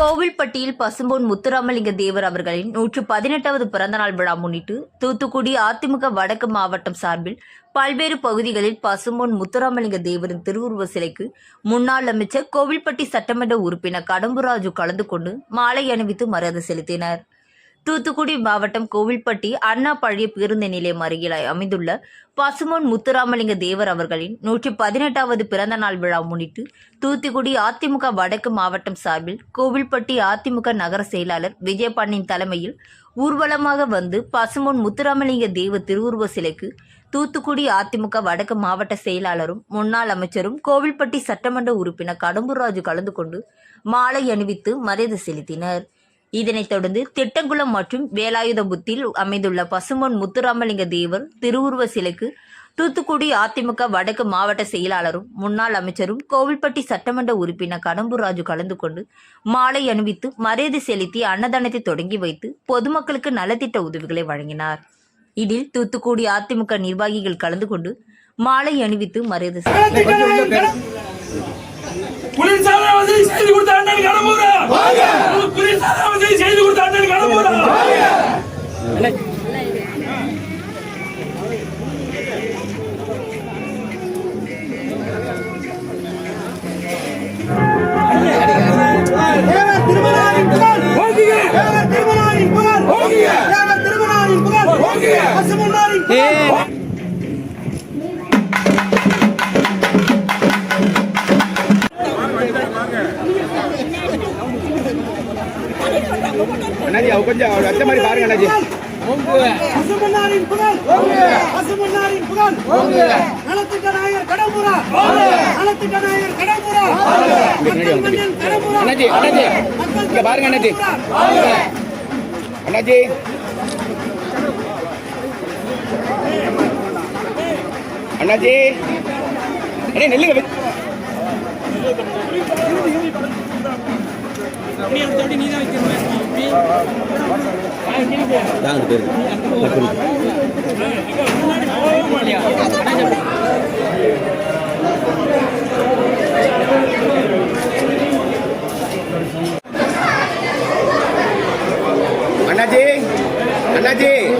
கோவில்பட்டியில் பசும்பொன் முத்துராமலிங்க தேவர் அவர்களின் நூற்று பதினெட்டாவது பிறந்தநாள் விழா முன்னிட்டு தூத்துக்குடி அதிமுக வடக்கு மாவட்டம் சார்பில் பல்வேறு பகுதிகளில் பசும்பொன் முத்துராமலிங்க தேவரின் திருவுருவ சிலைக்கு முன்னாள் அமைச்சர் கோவில்பட்டி சட்டமன்ற உறுப்பினர் கடம்புராஜு கலந்து கொண்டு மாலை அணிவித்து மரியாதை செலுத்தினர். தூத்துக்குடி மாவட்டம் கோவில்பட்டி அண்ணா பழைய பேருந்து நிலையம் அருகில் அமைந்துள்ள பசுமோன் முத்துராமலிங்க தேவர் அவர்களின் நூற்றி பதினெட்டாவது பிறந்த நாள் விழா முன்னிட்டு தூத்துக்குடி அதிமுக வடக்கு மாவட்டம் சார்பில் கோவில்பட்டி அதிமுக நகர செயலாளர் விஜயபாண்டியன் தலைமையில் ஊர்வலமாக வந்து பசுமோன் முத்துராமலிங்க தேவ திருவுருவ சிலைக்கு தூத்துக்குடி அதிமுக வடக்கு மாவட்ட செயலாளரும் முன்னாள் அமைச்சரும் கோவில்பட்டி சட்டமன்ற உறுப்பினர் கடம்பூர் ராஜு கலந்து கொண்டு மாலை அணிவித்து மரியாதை செலுத்தினர். இதனைத் தொடர்ந்து திட்டங்குளம் மற்றும் வேலாயுதபுத்தில் அமைந்துள்ள பசுமன் முத்துராமலிங்க தேவர் திருவுருவ சிலைக்கு தூத்துக்குடி அதிமுக வடக்கு மாவட்ட செயலாளரும் முன்னாள் அமைச்சரும் கோவில்பட்டி சட்டமன்ற உறுப்பினர் கடம்பூர்ராஜு கலந்து கொண்டு மாலை அணிவித்து மரியாதை செலுத்தி அன்னதானத்தை தொடங்கி வைத்து பொதுமக்களுக்கு நலத்திட்ட உதவிகளை வழங்கினார். இதில் தூத்துக்குடி அதிமுக நிர்வாகிகள் கலந்து கொண்டு மாலை அணிவித்து மரியாதை திருமலாரின் புகழ். ஓங்குக! தேவர் திருமலாரின் புகழ். ஓங்குக! பசுமன்னாரின் புகழ். அண்ணாஜி அவ கொஞ்சம் அவர் வச்ச மாதிரி பாருங்க அண்ணாஜி. பசுமன்னாரின் புகழ். பசுமன்னாரின் புகழ். நலத்திட்ட நாயர் கடம்புரா. நலத்திட்ட நாயர் கடம்புரா. மக்கள் மன்னன் கடம்புரா. அண்ணாஜி அண்ணாஜி. மக்கள் இங்க பாருங்க அண்ணாஜி. அண்ணாஜி அண்ணாஜி அண்ணே நெல்லுங்க வெ- அண்ணாஜி અંદાજે